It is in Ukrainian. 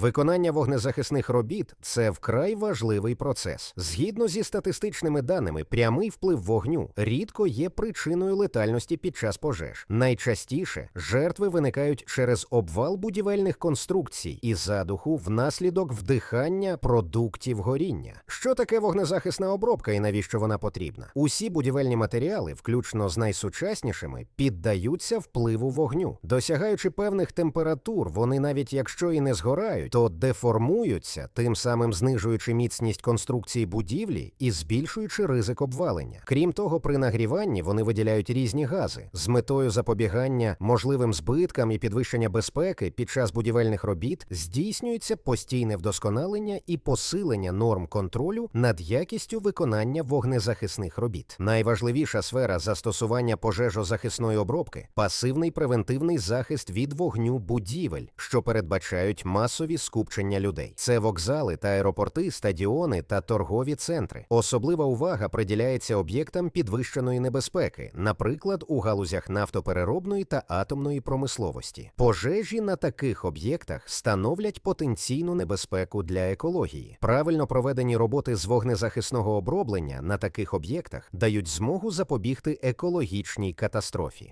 Виконання вогнезахисних робіт це вкрай важливий процес. Згідно зі статистичними даними, прямий вплив вогню рідко є причиною летальності під час пожеж. Найчастіше жертви виникають через обвал будівельних конструкцій і задуху внаслідок вдихання продуктів горіння. Що таке вогнезахисна обробка і навіщо вона потрібна? Усі будівельні матеріали, включно з найсучаснішими, піддаються впливу вогню. Досягаючи певних температур, вони навіть якщо і не згорають, то деформуються, тим самим знижуючи міцність конструкції будівлі і збільшуючи ризик обвалення. Крім того, при нагріванні вони виділяють різні гази з метою запобігання можливим збиткам і підвищення безпеки під час будівельних робіт здійснюється постійне вдосконалення і посилення норм контролю над якістю виконання вогнезахисних робіт. Найважливіша сфера застосування пожежозахисної обробки пасивний превентивний захист від вогню будівель, що передбачають масові скупчення людей. Це вокзали та аеропорти, стадіони та торгові центри. Особлива увага приділяється об'єктам підвищеної небезпеки, наприклад, у галузях нафтопереробної та атомної промисловості. Пожежі на таких об'єктах становлять потенційну небезпеку для екології. Правильно проведені роботи з вогнезахисного оброблення на таких об'єктах дають змогу запобігти екологічній катастрофі.